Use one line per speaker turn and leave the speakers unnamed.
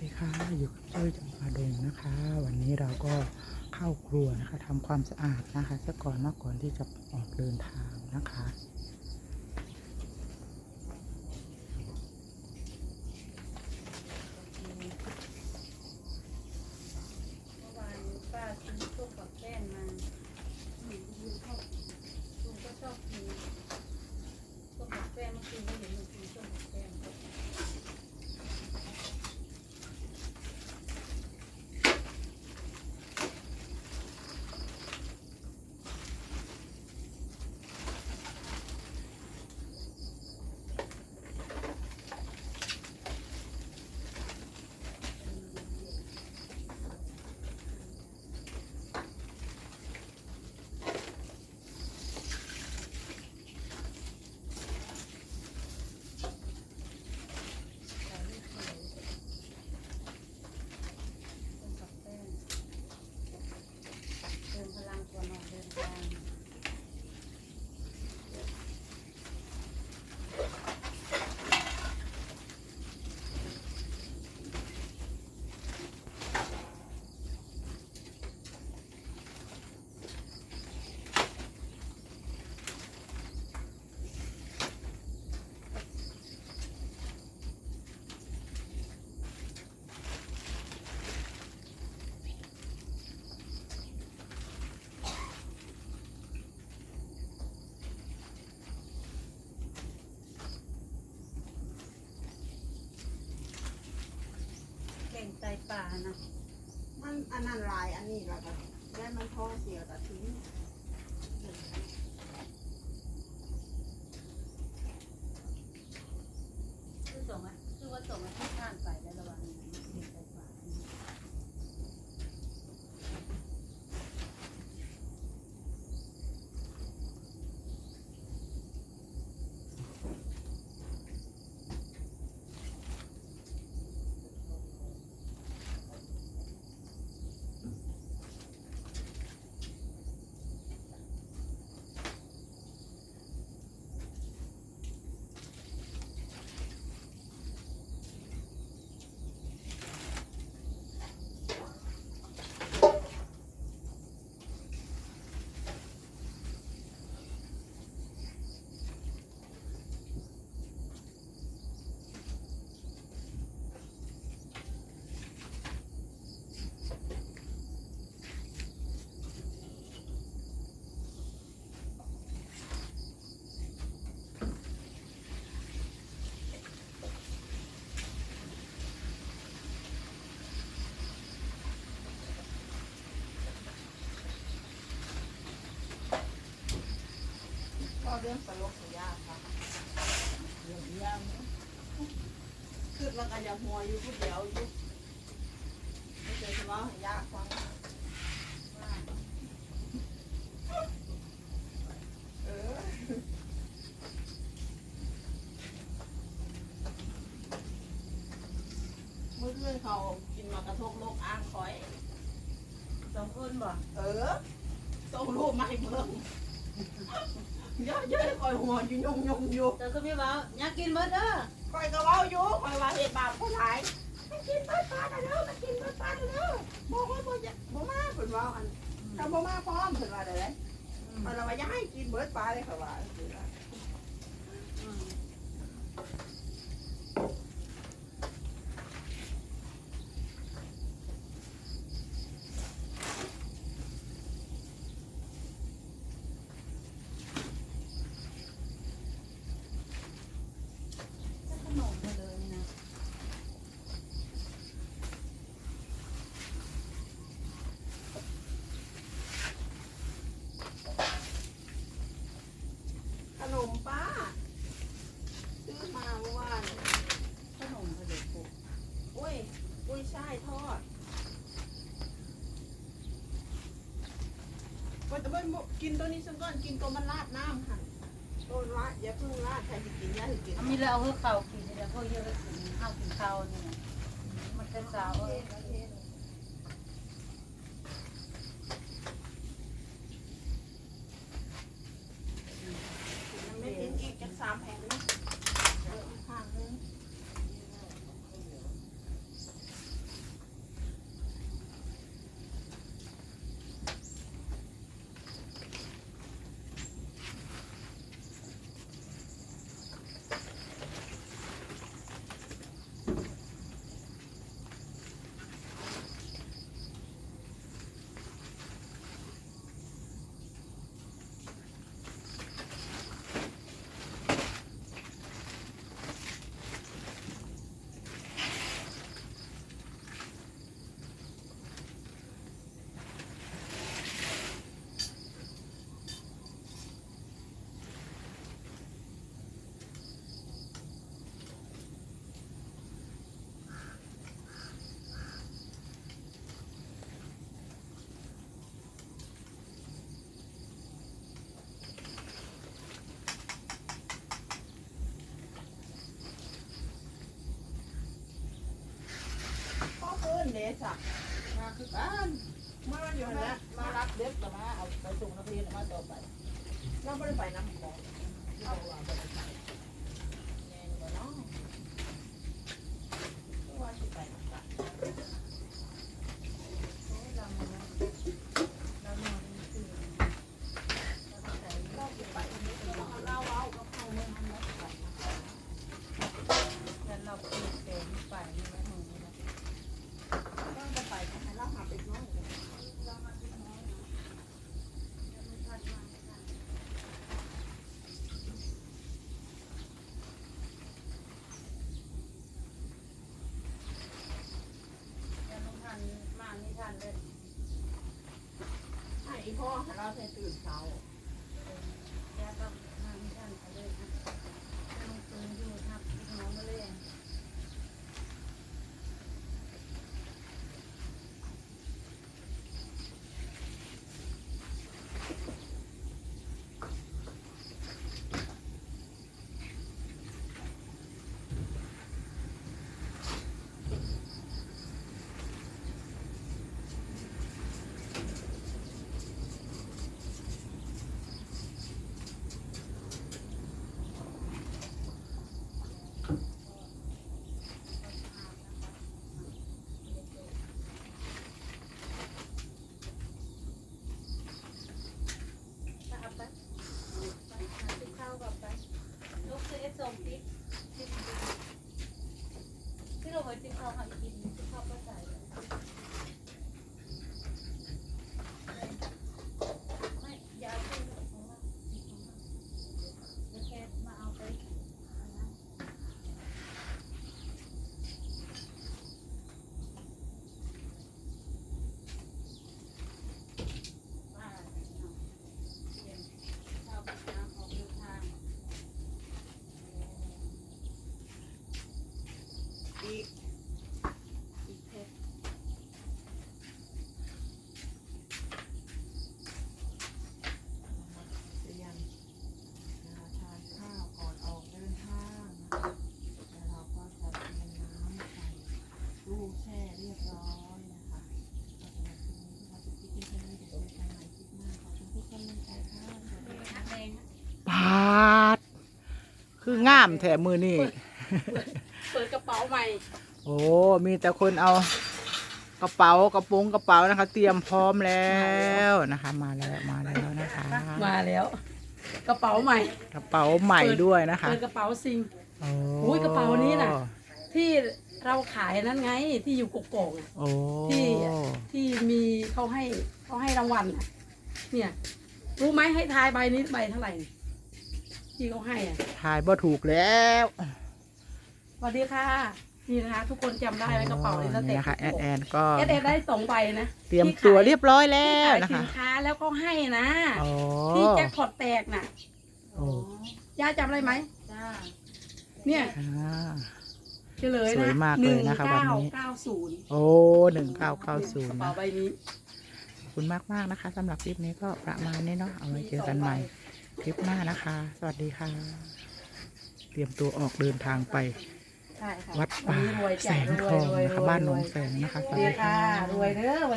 ดีค่ะอยู่กับจ้อยจังปาดงนะคะ วันนี้เราก็เข้าครัวนะคะทำความสะอาดนะคะซะก่อนเนาะก่อนที่จะออกเดินทางนะคะ
เมื่อวานป้าซื้อส้มกับแป้งมาอืมลุงชอบลุงก็ชอบกินส้มกับแป้งเมื่อคืนไม่เห็นลุงกินส้มกับแป้ง ส้มกับแป้งเติมพลังก่อนออกเดินทาง เก่งใจป่า นะ
มันอันนั้นลายอันนี้แล้วก็ได้มันท้องเสียแต่ทิ้ง
คือส่งอะคือว่าส่งอะที่ข้านไปแล้วระวังนะเก่งใจป่า
ก็เรื่องสลบของยาค่ะเรื่องยาคือมันก็จะหัวอยู่ผู้เดียวอยู่ไม่เจอสมองของยาฟังเออเมื่อคืนเขากินมากระทกโลกอ้างคอย
สองคนบ่
เออส่งรูปมาให้เบิ่งเย อะเยอะคอยหัวอยู่ยงยงอยู่
แต่ก็ไม่ว่าอยากกินหมดเด้อ
คอยก็เว้าอยู่คอยว่าเหตุบาปผู้หลายมันกินเบิดปลาได้แล้วมันกินเบิดปลาได้แล้วบอกว่าบ่อยากบ่มาเพิ่นว่าอันถ้าบ่มาพร้อมเพิ่นว่าได้เลยมันว่าอย่าให้กินเบิดปลาเลยเขาว่า
อืม ขนมมาเลยนะ
ขนมป้าซื้อมาเมื่อวาน
ขนมมาเลยปุ๊บ
อุ้ยอุ้ยช่ายทอด ว่าจะไม่กินตัวนี้สักก่อนกินตัวมันราดน้ำค่ะตัวราดอย่าเพิ่งราดใครจะกินอย่าถึงกิน
มีแล้วเอาเพื่อข้ากินแล้วพวกเยอะกินข้าวกินข้าวนี่นะมันจะสาวเออ
ไม่กินอีกจากสามแผ่นนะเออข้างนึง เด สักมาคือกันมาอยู่นะ
มารับเด็กแล้วมาเอาไปส่งนักเรียนมาต่อไป
เราไม่ได้ไปน้ำของ
เราได้ไปแม่นบ่เนาะว่าสิไปนำกัน
โอ้ยเรามาเรานอนตื่นเราก็ใส่เราไปเราเอากับเขาเมืองนั้นแล้วเราเปลี่ยนแปลงไปนี่แหละหนูนี่แหละ
ต้องจะไปให้เราหาไปน้อย
เรามาเป็นน้อยนะแล้วมันพัดมาไม่ทันแล้วมันทันมาไม่ทันเลย
ให้ พ่อให้เราใส่ตื่นเช้า
แกก็มาไม่ทันเขาเลยนะต้องตื่นอยู่ทับพี่น้องมาเลย ถ้าเอาไปไปหาที่เข้ากับไปลูกซื้อเอสส่งติ๊กติ๊กที่เราไปติ๊กเข้าหากินติ๊กเข้าก็ใส่ไม่ยาที่ของเราแล้วแกมาเอาไปอันนั้น ว่าเนาะเตรียมข้าวกับน้ำออกเดินทาง
อีก
อีกเพชร
เตรียมทานข้าวก่อนออกเดินทางนะคะแล้วเราก็จะเตรียมน้ำใส่ตู้แช่เรียบร้อยนะคะก็สำหรับคลิปนี้เราจะคิดที่นี่เดี๋ยวเจอกันใหม่คลิปหน้าขอบคุณทุกคนเลยค่ะสวัสดีค่ะ
แดง
ปาด คืองามแถมือนี่
เปิดกระเป๋าใหม่
โอ้ มีแต่คนเอากระเป๋ากระโปรงกระเป๋านะคะ เตรียมพร้อมแล้วนะคะ มาแล้วมาแล้วนะคะ
มาแล้ว กระเป๋าใหม่
กระเป๋าใหม่ด้วยนะคะ
เปิดกระเป๋าซิง
โอ้
อุ๊ยกระเป๋านี้น่ะ ที่เราขายนั้นไงที่อยู่กกอกน่ะ
โอ้
ที่ที่มีเขาให้เขาให้รางวัลน่ะเนี่ย รู้ไหมให้ทายใบนี้ใบเท่าไหร่ ที่เขาให้อะ
ถ่ายบ่ถูกแล้ว
สวัสดีค่ะ นี่นะคะ ทุกคนจำได้ไหมกระเป๋านี้สเต็
นี่
ป
นะคะแอนแอนก็
เอสเอได้สองใบนะ
เตรียมตัวเรียบร้อยแล้
ที่
ว
ขาย
นะ
สิ
คะ
นค้าแล้วก็ให้นะ
โอ้
ที่แจ็คพอตแตกน่ะ
โอ้
ย่าจำได้ไหม
จ้า
เนี่ย
อ่า
เฉลย
สวย
นะ
มาก
ห
เล
นึ่
ย
ง
นะคะวัน
เก้า
นี้
เก้าศูนย์
โอ้หนึ่งเก้าเก้าศูน
ก
ย์
ระเป๋า
นะ
ใบนี้
ขอบคุณมากมากๆนะคะสำหรับคลิปนี้ก็ประมาณนี้เนาะเอาไว้เจอกันใหม่ คลิปหน้านะคะ สวัสดีค่ะ เตรียมตัวออกเดินทางไป
ใช่ค่ะ
วัดป่า
วันนี้รวย
แส
จ้ะ
ง
ร
ท
วย
อง
รวย
นะคะ
รวย
บ้านหนอง
รวย
แสงนะคะ สวัส
ดี
ดี
ค่ะ
ค่ะ
รวยเด้อวันนี้